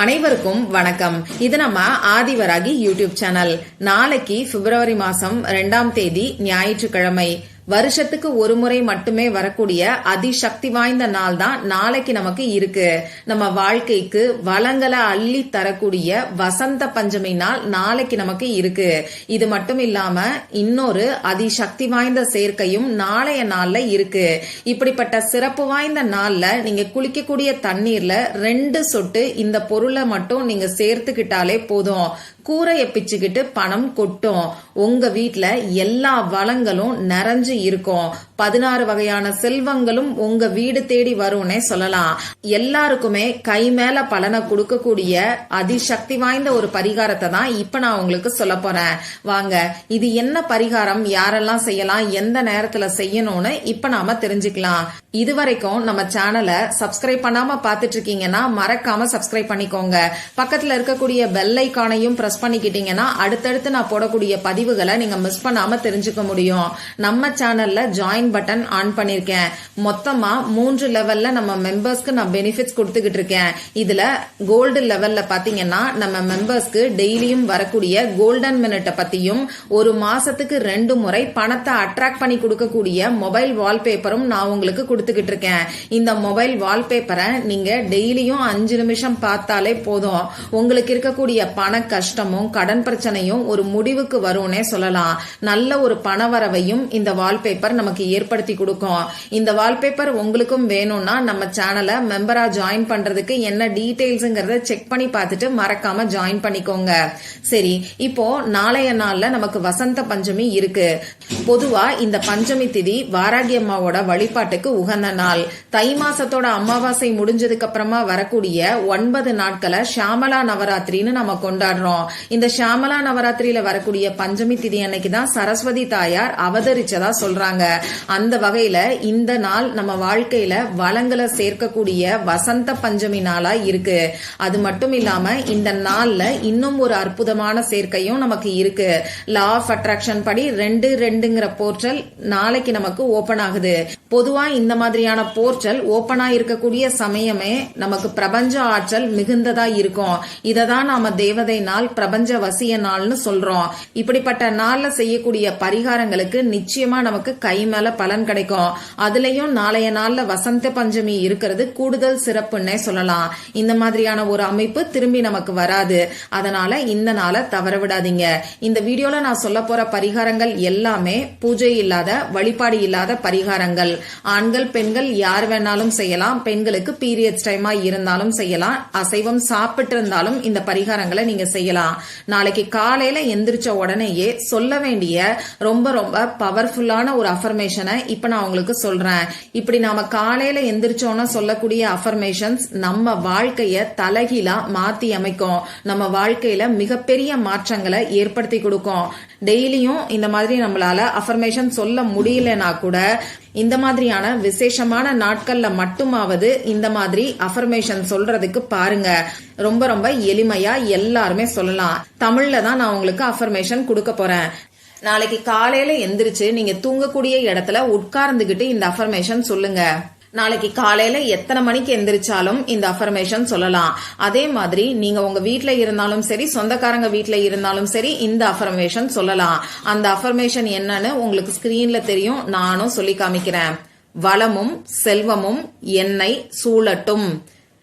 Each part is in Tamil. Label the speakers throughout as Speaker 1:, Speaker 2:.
Speaker 1: அனைவருக்கும் வணக்கம். இது நம்ம ஆதிவராகி யூடியூப் சேனல். நாளைக்கு பிப்ரவரி மாசம் ரெண்டாம் தேதி ஞாயிற்றுக்கிழமை. வருஷத்துக்கு ஒரு முறை மட்டுமே வரக்கூடிய அதிசக்தி வாய்ந்த நாள் தான் நாளைக்கு நமக்கு இருக்கு. நம்ம வாழ்க்கைக்கு வளங்களை அள்ளி தரக்கூடிய வசந்த பஞ்சமி நாள் நாளைக்கு நமக்கு இருக்கு. இது மட்டும் இல்லாம இன்னொரு அதிசக்தி வாய்ந்த சேர்க்கையும் நாளைய நாள்ல இருக்கு. இப்படிப்பட்ட சிறப்பு வாய்ந்த நாள்ல நீங்க குளிக்கக்கூடிய தண்ணீர்ல ரெண்டு சொட்டு இந்த பொருளை மட்டும் நீங்க சேர்த்துக்கிட்டாலே போதும். கூரைய பிச்சுக்கிட்டு பணம் கொட்டும். உங்க வீட்டுல எல்லா வளங்களும் நிறைஞ்சு இருக்கும். பதினாறு வகையான செல்வங்களும் உங்க வீடு தேடி வரும்னே சொல்லலாம். எல்லாருக்குமே கை மேல பலனை கொடுக்கக்கூடிய அதிசக்தி வாய்ந்த ஒரு பரிகாரத்தை தான் இப்ப நான் உங்களுக்கு சொல்ல போறேன். வாங்க இது என்ன பரிகாரம்? யாரெல்லாம் செய்யலாம்? எந்த நேரத்துல செய்யணும்னு இப்ப நாம தெரிஞ்சுக்கலாம். இதுவரைக்கும் நம்ம சேனலை சப்ஸ்கிரைப் பண்ணாம பாத்துட்டு இருக்கீங்கன்னா மறக்காம சப்ஸ்கிரைப் பண்ணிக்கோங்க. பக்கத்துல இருக்கக்கூடிய பெல் ஐக்கானையும் பிரஸ் பண்ணிக்கிட்டீங்கன்னா அடுத்தடுத்து நான் போடக்கூடிய பதிவுகளை நீங்க மிஸ் பண்ணாம தெரிஞ்சுக்க முடியும். நம்ம சேனல்ல ஜாயின் பட்டன் ஆன் பண்ணிருக்கேன். மொத்தமா மூன்று லெவல்ல நம்ம மெம்பர்ஸ்க்கு நான் பெனிஃபிட்ஸ் கொடுத்துக்கிட்டு இருக்கேன். இதுல கோல்டு லெவல்ல பாத்தீங்கன்னா நம்ம மெம்பர்ஸ்க்கு டெய்லியும் வரக்கூடிய கோல்டன் மினிட்டை பத்தியும் ஒரு மாசத்துக்கு ரெண்டு முறை பணத்தை அட்ராக்ட் பண்ணி கொடுக்கக்கூடிய மொபைல் வால்பேப்பரும் நான் உங்களுக்கு கொடுத்துக்கிட்டு இருக்கேன். இந்த மொபைல் வால்பேப்பரை நீங்க டெய்லியும் அஞ்சு நிமிஷம் பார்த்தாலே போதும். உங்களுக்கு இருக்கக்கூடிய பண கஷ்டம் கஷ்டமும் கடன் பிரச்சனையும் ஒரு முடிவுக்கு வரும்னே சொல்லலாம். நல்ல ஒரு பணவரவையும் இந்த வால்பேப்பர் நமக்கு ஏற்படுத்தி கொடுக்கும். இந்த வால்பேப்பர் உங்களுக்கும் வேணும்னா நம்ம சேனலை மெம்பரா ஜாயின் பண்றதுக்கு என்ன டீடைல்ஸ்ங்கிறத செக் பண்ணி பார்த்துட்டு மறக்காம ஜாயின் பண்ணிக்கோங்க. சரி இப்போ நாளைய நாள்ல நமக்கு வசந்த பஞ்சமி இருக்கு. பொதுவா இந்த பஞ்சமி திதி வாராகி அம்மாவோட வழிபாட்டுக்கு உகந்த நாள். தை மாசத்தோட அமாவாசை முடிஞ்சதுக்கு அப்புறமா வரக்கூடிய ஒன்பது நாட்களை ஷாமலா நவராத்திரின்னு நம்ம கொண்டாடுறோம். இந்த ஷியாமலா நவராத்திரியில வரக்கூடிய பஞ்சமி திதி அன்னைக்கு தான் சரஸ்வதி தாயார் அவதரிச்சதா சொல்றாங்க. அந்த வகையில இந்த நாள் நம்ம வாழ்க்கையில வளங்களை சேர்க்கக்கூடிய வசந்த பஞ்சமி நாளா இருக்கு. அது மட்டும் இல்லாம இந்த நாள்ல இன்னும் ஒரு அற்புதமான சேர்க்கையும் நமக்கு இருக்கு. லா ஆஃப் அட்ராக்ஷன் படி ரெண்டு ரெண்டுங்கிற போர்ட்டல் நாளைக்கு நமக்கு ஓபன் ஆகுது. பொதுவா இந்த மாதிரியான போர்ட்டல் ஓபன் ஆயிருக்கக்கூடிய சமயமே நமக்கு பிரபஞ்ச ஆற்றல் மிகுந்ததா இருக்கும். இததான் நாம தேவதை நாள் பிரபஞ்ச வசிய நாள்னு சொல்றோம். இப்படிப்பட்ட நாள்ல செய்யக்கூடிய பரிகாரங்களுக்கு நிச்சயமா நமக்கு கை மேல பலன் கிடைக்கும். அதுலயும் நாளைய நாள்ல வசந்த பஞ்சமி இருக்கிறது கூடுதல் சிறப்புன்னே சொல்லலாம். இந்த மாதிரியான ஒரு அமைப்பு திரும்பி நமக்கு வராது. அதனால இந்த நாளை தவற விடாதீங்க. இந்த வீடியோல நான் சொல்ல போற பரிகாரங்கள் எல்லாமே பூஜை இல்லாத வழிபாடு இல்லாத பரிகாரங்கள். ஆண்கள் பெண்கள் யார் வேணாலும் செய்யலாம். பெண்களுக்கு பீரியட்ஸ் டைமா இருந்தாலும் செய்யலாம். அசைவம் சாப்பிட்டு இருந்தாலும் இந்த பரிகாரங்களை நீங்க செய்யலாம். நாளைக்கு காலையில எந்திரிச்ச உடனேயே சொல்ல வேண்டிய ரொம்ப ரொம்ப பவர்ஃபுல்லான ஒரு அஃபர்மேஷனை இப்ப நான் உங்களுக்கு சொல்றேன். இப்படி நாம காலையில எந்திரிச்சோன்னா சொல்லக்கூடிய அஃபர்மேஷன்ஸ் நம்ம வாழ்க்கைய தலைகீழா மாத்தி அமைக்கும். நம்ம வாழ்க்கையில மிகப்பெரிய மாற்றங்களை ஏற்படுத்தி கொடுக்கும். டெய்லியும் இந்த மாதிரி நம்மளால அஃபர்மேஷன் சொல்ல முடியலனா கூட இந்த மாதிரியான விசேஷமான நாட்கள்ல மட்டுமாவது இந்த மாதிரி அஃபர்மேஷன் சொல்றதுக்கு பாருங்க. ரொம்ப ரொம்ப எளிமையா எல்லாருமே சொல்லலாம். தமிழ்ல தான் நான் உங்களுக்கு அஃபர்மேஷன் கொடுக்க போறேன். நாளைக்கு காலையில எந்திரிச்சு நீங்க தூங்கக்கூடிய இடத்துல உட்கார்ந்துகிட்டு இந்த அஃபர்மேஷன் சொல்லுங்க. நாளைக்கு காலையில எத்தனை மணிக்கு எந்திரிச்சாலும் இந்த அஃபர்மேஷன் சொல்லலாம். அதே மாதிரி நீங்க உங்க வீட்டுல இருந்தாலும் சரி சொந்தக்காரங்க வீட்டுல இருந்தாலும் சரி இந்த அஃபர்மேஷன் சொல்லலாம். அந்த அஃபர்மேஷன் என்னன்னு உங்களுக்கு ஸ்கிரீன்ல தெரியும். நானும் சொல்லி காமிக்கிறேன். வளமும் செல்வமும் என்னை சூழட்டும்.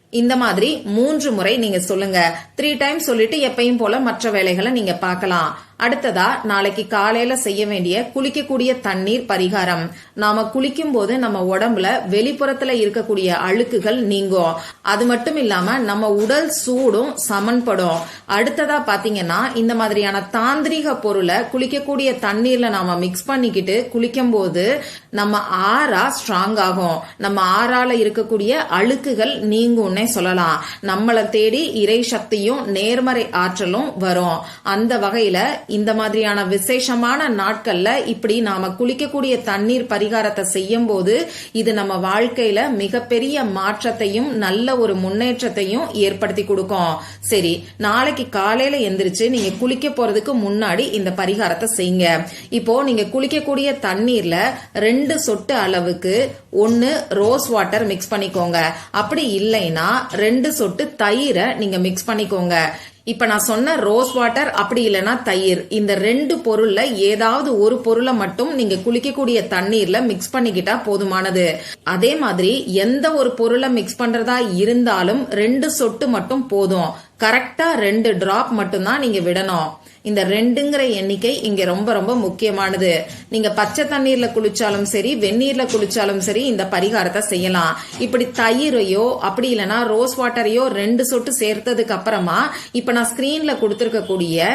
Speaker 1: இந்த மாதிரி மூன்று முறை நீங்க சொல்லுங்க. த்ரீ டைம் சொல்லிட்டு எப்பயும் போல மற்ற வேலைகளை நீங்க பார்க்கலாம். அடுத்ததா நாளைக்கு காலையில செய்ய வேண்டிய குளிக்கக்கூடிய தண்ணீர் பரிகாரம். நாம குளிக்கும் போது நம்ம உடம்புல வெளிப்புறத்துல இருக்கக்கூடிய அழுக்குகள் நீங்கும். அது மட்டும் இல்லாம நம்ம உடல் சூடும் சமன்படும். அடுத்ததா பாத்தீங்கன்னா இந்த மாதிரியான தாந்திரிக பொருளை குளிக்கக்கூடிய தண்ணீர்ல நாம மிக்ஸ் பண்ணிக்கிட்டு குளிக்கும் போது நம்ம ஆறா ஸ்ட்ராங் ஆகும். நம்ம ஆறால இருக்கக்கூடிய அழுக்குகள் நீங்கும்னே சொல்லலாம். நம்மளை தேடி இறை சக்தியும் நேர்மறை ஆற்றலும் வரும். அந்த வகையில இந்த மாதிரியான விசேஷமான நாட்கள்ல இப்படி நாம குளிக்கக்கூடிய தண்ணீர் பரிகாரத்தை செய்யும் போது இது நம்ம வாழ்க்கையில மிகப்பெரிய மாற்றத்தையும் நல்ல ஒரு முன்னேற்றத்தையும் ஏற்படுத்தி கொடுக்கும். சரி நாளைக்கு காலையில எந்திரிச்சு நீங்க குளிக்க போறதுக்கு முன்னாடி இந்த பரிகாரத்தை செய்யுங்க. இப்போ நீங்க குளிக்கக்கூடிய தண்ணீர்ல ரெண்டு சொட்டு அளவுக்கு ஒன்னு ரோஸ் வாட்டர் மிக்ஸ் பண்ணிக்கோங்க. அப்படி இல்லைன்னா ரெண்டு சொட்டு தயிரை நீங்க மிக்ஸ் பண்ணிக்கோங்க. இப்ப நான் சொன்ன ரோஸ் வாட்டர் அப்படி இல்லைன்னா தயிர். இந்த ரெண்டு பொருள்ல ஏதாவது ஒரு பொருளை மட்டும் நீங்க குளிக்கக்கூடிய தண்ணீர்ல மிக்ஸ் பண்ணிக்கிட்டா போதுமானது. அதே மாதிரி எந்த ஒரு பொருளை மிக்ஸ் பண்றதா இருந்தாலும் ரெண்டு சொட்டு மட்டும் போதும். கரெக்டா ரெண்டு டிராப் மட்டும்தான் நீங்க விடணும். இந்த ரெண்டுங்கிற எண்ணிக்கை இங்க ரொம்ப ரொம்ப முக்கியமானது. நீங்க பச்சை தண்ணீர்ல குளிச்சாலும் சரி வெந்நீர்ல குளிச்சாலும் சரி இந்த பரிகாரத்தை செய்யலாம். இப்படி தயிரையோ அப்படி இல்லைன்னா ரோஸ் வாட்டரையோ ரெண்டு சொட்டு சேர்த்ததுக்கு அப்புறமா இப்ப நான் ஸ்கிரீன்ல கொடுத்துருக்கக்கூடிய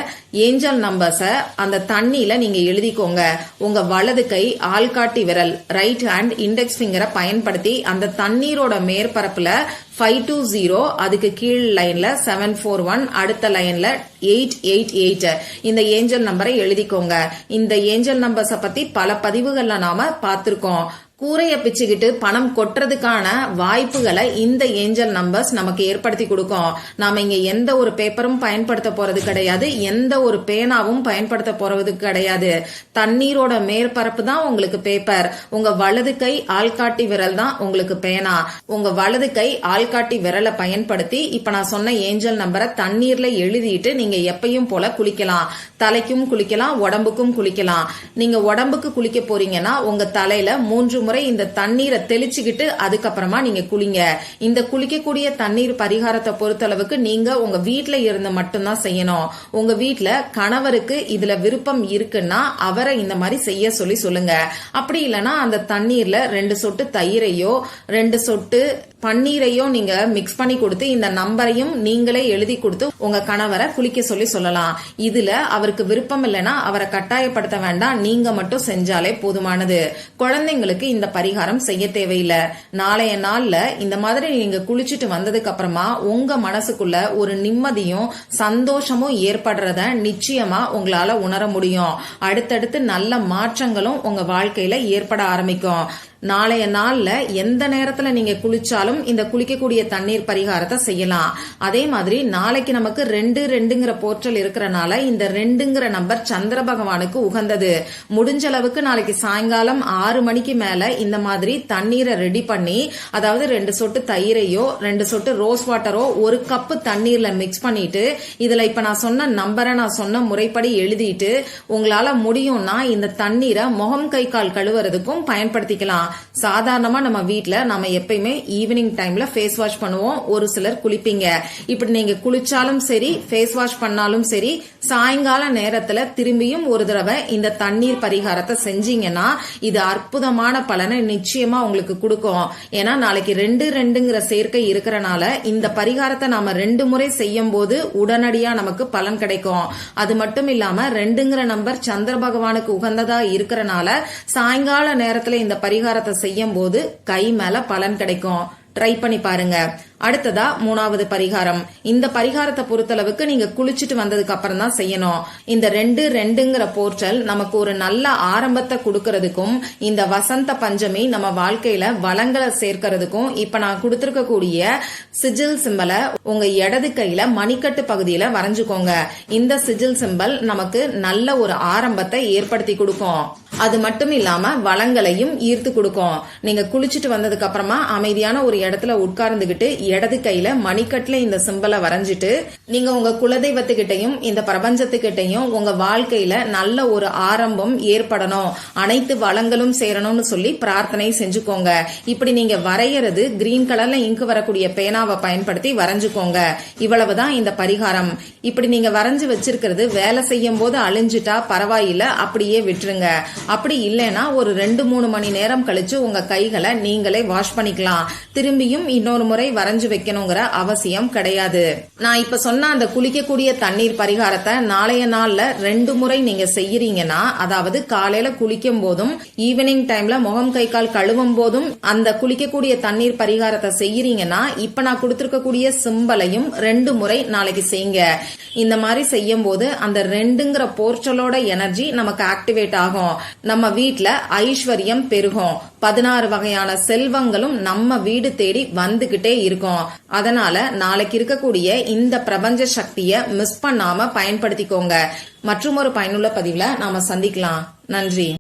Speaker 1: ஏஞ்சல் நம்பர்ஸ அந்த தண்ணியில நீங்க எழுதிக்கோங்க. உங்க வலது கை ஆள்காட்டி விரல் ரைட் ஹேண்ட் இண்டெக்ஸ் ஃபிங்கரை பயன்படுத்தி அந்த தண்ணீரோட மேற்பரப்புல ஃபைவ் டூ ஜீரோ அதுக்கு கீழ் லைன்ல செவன் ஃபோர் ஒன் அடுத்த லைன்ல எயிட் எயிட் எயிட் இந்த ஏஞ்சல் நம்பரை எழுதிக்கோங்க. இந்த ஏஞ்சல் நம்பர்ஸ பத்தி பல பதிவுகள்ல நாம பார்த்திருக்கோம். கூரைய பிச்சுக்கிட்டு பணம் கொட்டுறதுக்கான வாய்ப்புகளை இந்த ஏஞ்சல் நம்பர்ஸ் நமக்கு ஏற்படுத்தி கொடுக்கும். நாம இங்க எந்த ஒரு பேப்பரும் பயன்படுத்த போறது கிடையாது. எந்த ஒரு பேனாவும் பயன்படுத்த போறது கிடையாது. தண்ணீரோட மேற்பரப்பு தான் உங்களுக்கு பேப்பர். உங்க வலது கை ஆள்காட்டி விரல் தான் உங்களுக்கு பேனா. உங்க வலது கை ஆள்காட்டி விரலை பயன்படுத்தி இப்ப நான் சொன்ன ஏஞ்சல் நம்பரை தண்ணீர்ல எழுதிட்டு நீங்க எப்பயும் போல குளிக்கலாம். தலைக்கும் குளிக்கலாம் உடம்புக்கும் குளிக்கலாம். நீங்க உடம்புக்கு குளிக்க போறீங்கன்னா உங்க தலையில மூன்று முறை இந்த தண்ணீரை தெளிச்சுக்கிட்டு அதுக்கப்புறமா நீங்க குளிங்க. இந்த குளிக்கக்கூடிய தண்ணீர் பரிகாரத்தை பொறுத்தளவுக்கு நீங்க உங்க வீட்டுல இருந்து மட்டும்தான் செய்யணும். உங்க வீட்டுல கணவருக்கு இதுல விருப்பம் இருக்குன்னா அவரை இந்த மாதிரி செய்ய சொல்லி சொல்லுங்க. அப்படி இல்லைன்னா அந்த தண்ணீர்ல ரெண்டு சொட்டு தயிரையோ ரெண்டு சொட்டு பன்னீரையும் நீங்க மிக்ஸ் பண்ணி கொடுத்து இந்த நம்பரையும் நீங்களே எழுதி கொடுத்து உங்க கணவரை குளிக்க சொல்லி சொல்லலாம். இதுல அவருக்கு விருப்பம் இல்லைன்னா அவரை கட்டாயப்படுத்த வேண்டாம். நீங்க மட்டும் செஞ்சாலே போதுமானது. குழந்தைங்களுக்கு இந்த பரிகாரம் செய்ய தேவையில்லை. நாளைய நாள்ல இந்த மாதிரி நீங்க குளிச்சுட்டு வந்ததுக்கு அப்புறமா உங்க மனசுக்குள்ள ஒரு நிம்மதியும் சந்தோஷமும் ஏற்படுறத நிச்சயமா உங்களால உணர முடியும். அடுத்தடுத்து நல்ல மாற்றங்களும் உங்க வாழ்க்கையில ஏற்பட ஆரம்பிக்கும். நாளைய நாள்ல எந்த நேரத்துல நீங்க குளிச்சாலும் இந்த குளிக்கக்கூடிய தண்ணீர் பரிகாரத்தை செய்யலாம். அதே மாதிரி நாளைக்கு நமக்கு ரெண்டு ரெண்டுங்கிற போர்ட்டல் இருக்கிறனால இந்த ரெண்டுங்கிற நம்பர் சந்திர பகவானுக்கு உகந்தது. முடிஞ்ச அளவுக்கு நாளைக்கு சாயங்காலம் ஆறு மணிக்கு மேல இந்த மாதிரி தண்ணீரை ரெடி பண்ணி அதாவது ரெண்டு சொட்டு தயிரையோ ரெண்டு சொட்டு ரோஸ் வாட்டரோ ஒரு கப்பு தண்ணீர்ல மிக்ஸ் பண்ணிட்டு இதுல இப்ப நான் சொன்ன நம்பரை நான் சொன்ன முறைப்படி எழுதிட்டு உங்களால முடியும்னா இந்த தண்ணீரை முகம் கை கால் கழுவுறதுக்கும் பயன்படுத்திக்கலாம். சாதாரணமா நம்ம வீட்டுல நம்ம எப்பயுமே ஈவினிங் டைம்ல ஃபேஸ் வாஷ் பண்ணுவோம். ஒரு சிலர் குளிப்பீங்க. இப்படி நீங்க குளிச்சாலும் சரி ஃபேஸ் வாஷ் பண்ணாலும் சரி சாயங்கால நேரத்துல திரும்பியும் ஒரு தடவை இந்த தண்ணீர் பரிகாரத்தை செஞ்சீங்கன்னா இது அற்புதமான பலனை நிச்சயமா உங்களுக்கு கொடுக்கும். ஏன்னா நாளைக்கு ரெண்டு ரெண்டுங்கிற சேர்க்கை இருக்கிறனால இந்த பரிகாரத்தை நாம ரெண்டு முறை செய்யும் போது உடனடியா நமக்கு பலன் கிடைக்கும். அது மட்டும் இல்லாம ரெண்டுங்கிற நம்பர் சந்திர பகவானுக்கு உகந்ததா இருக்கிறனால சாயங்கால நேரத்துல இந்த பரிகாரத்தை செய்யும் போது கை மேல பலன் கிடைக்கும். ட்ரை பண்ணி பாருங்க. அடுத்ததா மூணாவது பரிகாரம். இந்த பரிகாரத்தை பொறுத்தளவுக்கு நீங்க குளிச்சுட்டு வந்ததுக்கு அப்புறம் தான் செய்யணும். இந்த ரெண்டு ரெண்டுங்கிற போர்ட்டல் நமக்கு ஒரு நல்ல ஆரம்பத்தை கொடுக்கறதுக்கும் இந்த வசந்த பஞ்சமி நம்ம வாழ்க்கையில வளங்களை சேர்க்கறதுக்கும் இப்ப நான் கொடுத்திருக்கக்கூடிய சிஜில் சிம்பலை உங்க இடது கையில மணிக்கட்டு பகுதியில வரைஞ்சுக்கோங்க. இந்த சிஜில் சிம்பல் நமக்கு நல்ல ஒரு ஆரம்பத்தை ஏற்படுத்தி கொடுக்கும். அது மட்டும் இல்லாம வளங்களையும் ஈர்த்து கொடுக்கும். நீங்க குளிச்சுட்டு வந்ததுக்கு அப்புறமா அமைதியான ஒரு இடத்துல உட்கார்ந்துகிட்டு இடது கையில மணிக்கட்டுல இந்த சிம்பலை வரைஞ்சிட்டு நீங்க உங்க குலதெய்வத்துக்கிட்டையும் இந்த பிரபஞ்சத்துக்கிட்டையும் உங்க வாழ்க்கையில நல்ல ஒரு ஆரம்பம் ஏற்படணும். அனைத்து வளங்களும் சேரணும்னு சொல்லி பிரார்த்தனை செஞ்சுக்கோங்க. இப்படி நீங்க வரையறது கிரீன் கலர்ல இங்கு வரக்கூடிய பேனாவை பயன்படுத்தி வரைஞ்சுக்கோங்க. இவ்வளவுதான் இந்த பரிகாரம். இப்படி நீங்க வரைஞ்சு வச்சிருக்கிறது வேலை செய்யும் போது அழிஞ்சிட்டா பரவாயில்ல அப்படியே விட்டுருங்க. அப்படி இல்லைன்னா ஒரு ரெண்டு மூணு மணி நேரம் கழிச்சு உங்க கைகளை நீங்களே வாஷ் பண்ணிக்கலாம். திரும்பியும் இன்னொரு முறை வரைஞ்சு வைக்கணுங்கிற அவசியம் கிடையாது. நான் இப்ப சொன்ன அந்த குளிக்கக்கூடிய தண்ணீர் பரிகாரத்தை நாளைய நாள்ல ரெண்டு முறை நீங்க செய்யறீங்கன்னா அதாவது காலையில குளிக்கும் போதும் ஈவினிங் டைம்ல முகம் கை கால் கழுவும் போதும் அந்த குளிக்கக்கூடிய தண்ணீர் பரிகாரத்தை செய்யறீங்கன்னா இப்ப நான் கொடுத்திருக்கக்கூடிய சிம்பலையும் ரெண்டு முறை நாளைக்கு செய்யுங்க. இந்த மாதிரி செய்யும் போது அந்த ரெண்டுங்கிற போர்ச்சலோட எனர்ஜி நமக்கு ஆக்டிவேட் ஆகும். நம்ம வீட்டுல ஐஸ்வர்யம் பெருகும். பதினாறு வகையான செல்வங்களும் நம்ம வீடு தேடி வந்துகிட்டே இருக்கும். இருக்கும் அதனால நாளைக்கு இருக்கக்கூடிய இந்த பிரபஞ்ச சக்தியை மிஸ் பண்ணாம பயன்படுத்திக்கோங்க. மற்றும் ஒரு பயனுள்ள பதிவுல நாம சந்திக்கலாம். நன்றி.